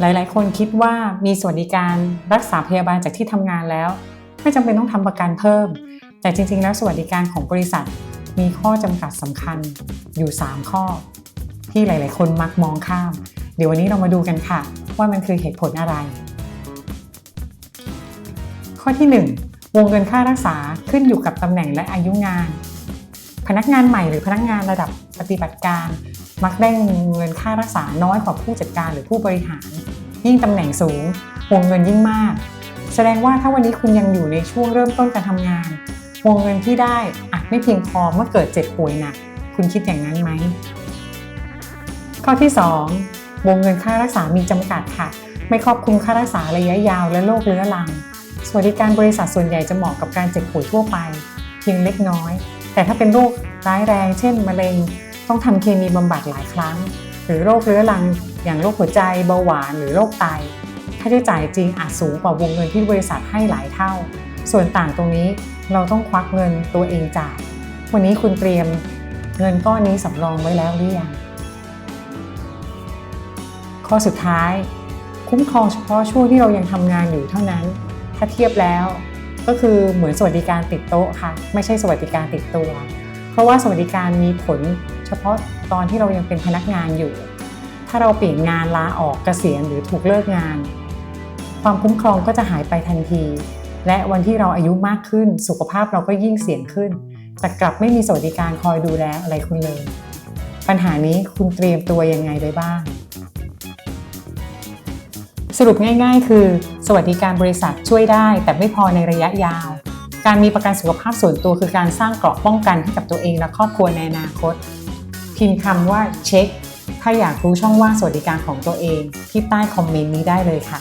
หลาย ๆ คนคิดว่ามีสวัสดิการรักษาพยาบาลจากที่ทำงานแล้ว ไม่จำเป็นต้องทำประกันเพิ่ม แต่จริง ๆ แล้วสวัสดิการของบริษัท มีข้อจำกัดสำคัญอยู่ 3 ข้อ ที่หลาย ๆ คนมักมองข้าม เดี๋ยววันนี้เรามาดูกันค่ะ ว่ามันคือเหตุผลอะไร ข้อที่ 1 วงเงินค่ารักษาขึ้นอยู่กับตำแหน่งและอายุงาน พนักงานใหม่หรือพนักงานระดับปฏิบัติการมักได้เงินค่ารักษาน้อยกว่าผู้จัดการหรือผู้บริหาร ยิ่งตำแหน่งสูงวงเงินยิ่งมาก แสดงว่าถ้าวันนี้คุณยังอยู่ในช่วงเริ่มต้นการทำงาน วงเงินที่ได้อาจไม่เพียงพอเมื่อเกิดเจ็บป่วยหนัก คุณคิดอย่างนั้นไหม ข้อที่ 2 วงเงินค่ารักษามีจำกัดค่ะ ไม่ครอบคลุมค่ารักษาระยะยาวและโรคเรื้อรัง สวัสดิการบริษัทส่วนใหญ่จะเหมาะกับการเจ็บป่วยทั่วไป เพียงเล็กน้อย แต่ถ้าเป็นโรคร้ายแรง เช่น มะเร็ง ต้องทำเคมีบำบัดหลายครั้ง หรือโรคเรื้อรัง อย่างโรคหัวใจเบาหวานหรือโรคไตค่าใช้จ่ายจริงอาจสูงกว่าวงเงินที่บริษัทให้หลายเท่า ส่วนต่างตรงนี้เราต้องควักเงินตัวเองจ่าย วันนี้คุณเตรียมเงินก้อนนี้สำรองไว้แล้วหรือยังข้อสุดท้าย คุ้มครองเฉพาะช่วงที่เรายังทำงานอยู่เท่านั้น ถ้าเทียบแล้วก็คือเหมือนสวัสดิการติดโต๊ะค่ะ ไม่ใช่สวัสดิการติดตัว เพราะว่าสวัสดิการมีผลเฉพาะตอนที่เรายังเป็นพนักงานอยู่ ถ้าเราเปลี่ยนงานลาออกเกษียณหรือถูกเลิกงาน ความคุ้มครองก็จะหายไปทันที และวันที่เราอายุมากขึ้น สุขภาพเราก็ยิ่งเสี่ยงขึ้น แต่กลับไม่มีสวัสดิการคอยดูแลอะไรคุณเลย ปัญหานี้คุณเตรียมตัวยังไงไปบ้าง สรุปง่าย ๆ คือ สวัสดิการบริษัทช่วยได้ แต่ไม่พอในระยะยาว การมีประกันสุขภาพส่วนตัวคือการสร้างเกราะป้องกันให้กับตัวเองและครอบครัวในอนาคต พิมพ์คำว่าเช็ค ถ้าอยากรู้ช่องว่างสวัสดิการของตัวเองที่ใต้คอมเมนต์นี้ได้เลยค่ะ